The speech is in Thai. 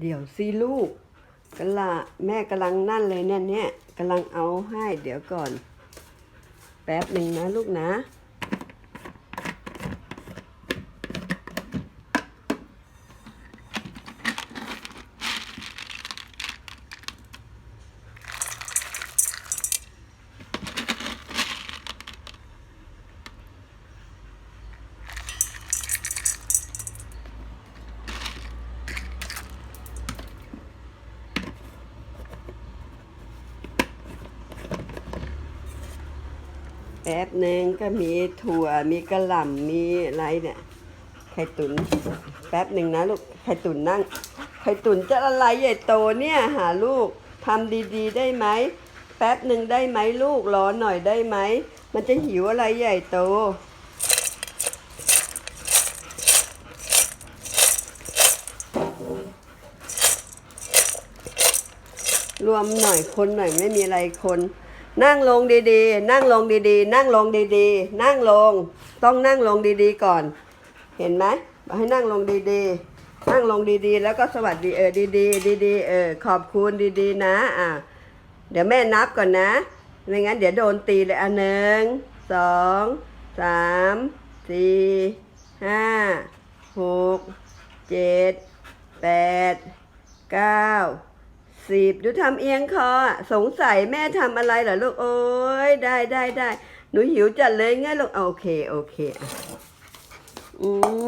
เดี๋ยวสิลูกกะละแม่กำลังนั่นเลยเนี่ยเนี่ยกำลังเอาให้เดี๋ยวก่อน แป๊บหนึ่งนะลูกนะ แป๊บหนึ่งก็มีถั่วมีกระหล่ำมีอะไรเนี่ยไข่ตุนแป๊บหนึ่งนะลูกไข่ตุนนั่งไข่ตุนจะอะไรใหญ่โตเนี่ยหาลูกทำดีๆ ได้ไหมแป๊บหนึ่งได้ไหมลูกรอหน่อยได้ไหมมันจะหิวอะไรใหญ่โตรวมหน่อยคนหน่อยไม่มีอะไรคน นั่งลงดีๆ นั่งลงดีๆ นั่งลงดีๆ นั่งลง ต้องนั่งลงดีๆก่อน เห็นไหมบอกให้นั่งลงดีๆ นั่งลงดีๆ แล้วก็สวัสดีเออดีๆ ดีๆ เออขอบคุณดีๆ นะ อะ เดี๋ยวแม่นับก่อนนะ ไม่งั้นเดี๋ยวโดนตีเลยอะหนึ่งสองสามสี่ห้าหกเจ็ดแปดเก้า สิบดูทำเอียงคอ สงสัยแม่ทำอะไรเหรอลูก โอ้ยได้ได้ได้หนูหิวจัดเลยงั้นลูก โอเค โอเค อืม